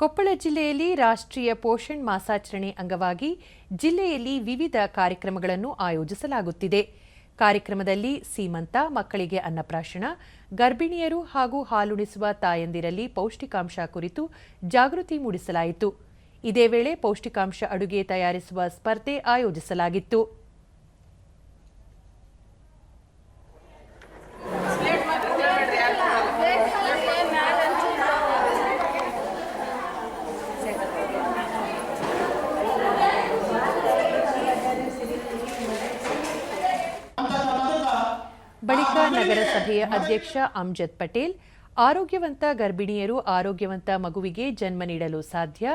ಕೊಪ್ಪಳ ಜಿಲ್ಲೆಯಲ್ಲಿ ರಾಷ್ಟ್ರೀಯ ಪೋಷಣ್ ಮಾಸಾಚರಣೆ ಅಂಗವಾಗಿ ಜಿಲ್ಲೆಯಲ್ಲಿ ವಿವಿಧ ಕಾರ್ಯಕ್ರಮಗಳನ್ನು ಆಯೋಜಿಸಲಾಗುತ್ತಿದೆ. ಕಾರ್ಯಕ್ರಮದಲ್ಲಿ ಸೀಮಂತ, ಮಕ್ಕಳಿಗೆ ಅನ್ನಪ್ರಾಶನ, ಗರ್ಭಿಣಿಯರು ಹಾಗೂ ಹಾಲುಣಿಸುವ ತಾಯಂದಿರಲ್ಲಿ ಪೌಷ್ಟಿಕಾಂಶ ಕುರಿತು ಜಾಗೃತಿ ಮೂಡಿಸಲಾಯಿತು. ಇದೇ ವೇಳೆ ಪೌಷ್ಟಿಕಾಂಶ ಅಡುಗೆ ತಯಾರಿಸುವ ಸ್ಪರ್ಧೆ ಆಯೋಜಿಸಲಾಗಿತ್ತು ಬಳಿಕ ನಗರಸಭೆಯ ಅಧ್ಯಕ್ಷ ಅಮ್ಜದ್ ಪಟೇಲ್, ಆರೋಗ್ಯವಂತ ಗರ್ಭಿಣಿಯರು ಆರೋಗ್ಯವಂತ ಮಗುವಿಗೆ ಜನ್ಮ ನೀಡಲು ಸಾಧ್ಯ.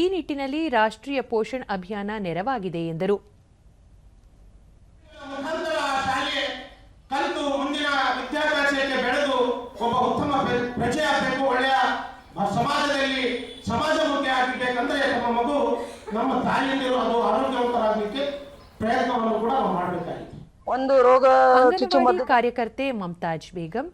ಈ ನಿಟ್ಟಿನಲ್ಲಿ ರಾಷ್ಟ್ರೀಯ ಪೋಷಣ್ ಅಭಿಯಾನ ನೆರವಾಗಿದೆ ಎಂದರು. ಪ್ರಯತ್ನವನ್ನು ಕೂಡ ನಾವು ಮಾಡಬೇಕಾಗಿದೆ ಒಂದು ರೋಗ ಚುಚ್ಚುಮದ್ದು ಕಾರ್ಯಕರ್ತೆ ಮಮತಾಜ್ ಬೇಗಂ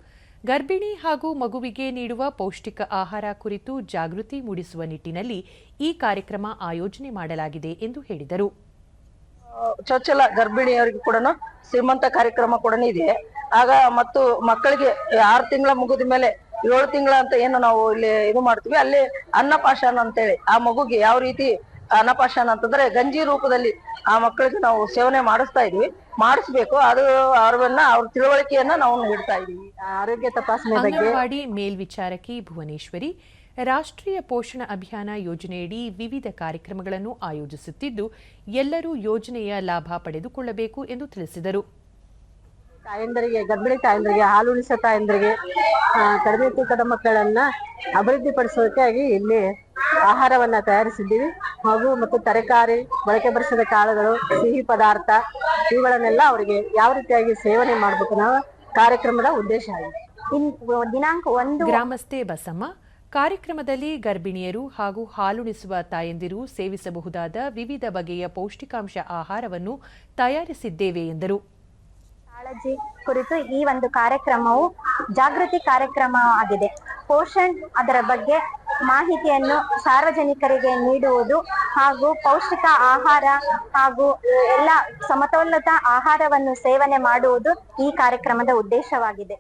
ಗರ್ಭಿಣಿ ಹಾಗೂ ಮಗುವಿಗೆ ನೀಡುವ ಪೌಷ್ಟಿಕ ಆಹಾರ ಕುರಿತು ಜಾಗೃತಿ ಮೂಡಿಸುವ ನಿಟ್ಟಿನಲ್ಲಿ ಈ ಕಾರ್ಯಕ್ರಮ ಆಯೋಜನೆ ಮಾಡಲಾಗಿದೆ ಎಂದು ಹೇಳಿದರು. ಚೊಚ್ಚಲ ಗರ್ಭಿಣಿಯವರಿಗೆ ಕೂಡ ಶ್ರೀಮಂತ ಕಾರ್ಯಕ್ರಮ ಕೂಡ ಇದೆ. ಆಗ ಮತ್ತು ಮಕ್ಕಳಿಗೆ ಆರು ತಿಂಗಳ ಮುಗಿದ ಮೇಲೆ ಏಳು ತಿಂಗಳ ಅಂತ ಏನು ನಾವು ಇಲ್ಲಿ ಇದು ಮಾಡ್ತೀವಿ ಅಲ್ಲಿ ಅನ್ನಪಾಶನ ಅಂತೇಳಿ ಆ ಮಗುಗೆ ಯಾವ ರೀತಿ ಅನ್ನಪಾಶಾನ ಅಂತಂದ್ರೆ ಗಂಜಿ ರೂಪದಲ್ಲಿ ಆ ಮಕ್ಕಳಿಗೆ ನಾವು ಸೇವನೆ ಮಾಡಿಸ್ತಾ ಇದೀವಿ. ಮಾಡಿಸ್ಬೇಕು ಅದು ಅವ್ರನ್ನ ಅವ್ರ ತಿಳುವಳಿಕೆಯನ್ನ ನಾವು ನೀಡ್ತಾ ಇದೀವಿ ಆರೋಗ್ಯ ತಪಾಸಣೆ ಬಗ್ಗೆ ಮೇಲ್ವಿಚಾರಕಿ ಭುವನೇಶ್ವರಿ ರಾಷ್ಟ್ರೀಯ ಪೋಷಣ ಅಭಿಯಾನ ಯೋಜನೆಯಡಿ ವಿವಿಧ ಕಾರ್ಯಕ್ರಮಗಳನ್ನು ಆಯೋಜಿಸುತ್ತಿದ್ದು ಎಲ್ಲರೂ ಯೋಜನೆಯ ಲಾಭ ಪಡೆದುಕೊಳ್ಳಬೇಕು ಎಂದು ತಿಳಿಸಿದರು. ತಾಯಂದರಿಗೆ ಗರ್ಭಿಣಿ ತಾಯಂದರಿಗೆ ಹಾಲುಣಿಸೋ ತಾಯಂದರಿಗೆ ಕಡಿಮೆ ತೂಕದ ಮಕ್ಕಳನ್ನ ಅಭಿವೃದ್ಧಿಪಡಿಸೋದಕ್ಕಾಗಿ ಇಲ್ಲಿ ಆಹಾರವನ್ನ ತಯಾರಿಸಿದ್ದೀವಿ. ಹಾಗೂ ಮತ್ತು ತರಕಾರಿ ಬಳಕೆ ಬರಿಸಿದ ಕಾಳುಗಳು ಸಿಹಿ ಪದಾರ್ಥ ಇವುಗಳನ್ನೆಲ್ಲ ಅವರಿಗೆ ಯಾವ ರೀತಿಯಾಗಿ ಸೇವನೆ ಮಾಡಬೇಕು ನಾವು ಕಾರ್ಯಕ್ರಮದ ಉದ್ದೇಶ ಆಗಿದೆ. ದಿನಾಂಕ ಒಂದು ಗ್ರಾಮಸ್ಥೆ ಬಸಮ್ಮ ಕಾರ್ಯಕ್ರಮದಲ್ಲಿ ಗರ್ಭಿಣಿಯರು ಹಾಗೂ ಹಾಲುಣಿಸುವ ತಾಯಂದಿರು ಸೇವಿಸಬಹುದಾದ ವಿವಿಧ ಬಗೆಯ ಪೌಷ್ಟಿಕಾಂಶ ಆಹಾರವನ್ನು ತಯಾರಿಸಿದ್ದೇವೆ ಎಂದರು. ಕಾಳಜಿ ಕುರಿತು ಈ ಒಂದು ಕಾರ್ಯಕ್ರಮವು ಜಾಗೃತಿ ಕಾರ್ಯಕ್ರಮ ಆಗಿದೆ. ಪೋಷಣ್ ಅದರ ಬಗ್ಗೆ ಮಾಹಿತಿಯನ್ನು ಸಾರ್ವಜನಿಕರಿಗೆ ನೀಡುವುದು ಹಾಗೂ ಪೌಷ್ಟಿಕ ಆಹಾರ ಹಾಗೂ ಎಲ್ಲ ಸಮತೋಲಿತ ಆಹಾರವನ್ನು ಸೇವನೆ ಮಾಡುವುದು ಈ ಕಾರ್ಯಕ್ರಮದ ಉದ್ದೇಶವಾಗಿದೆ.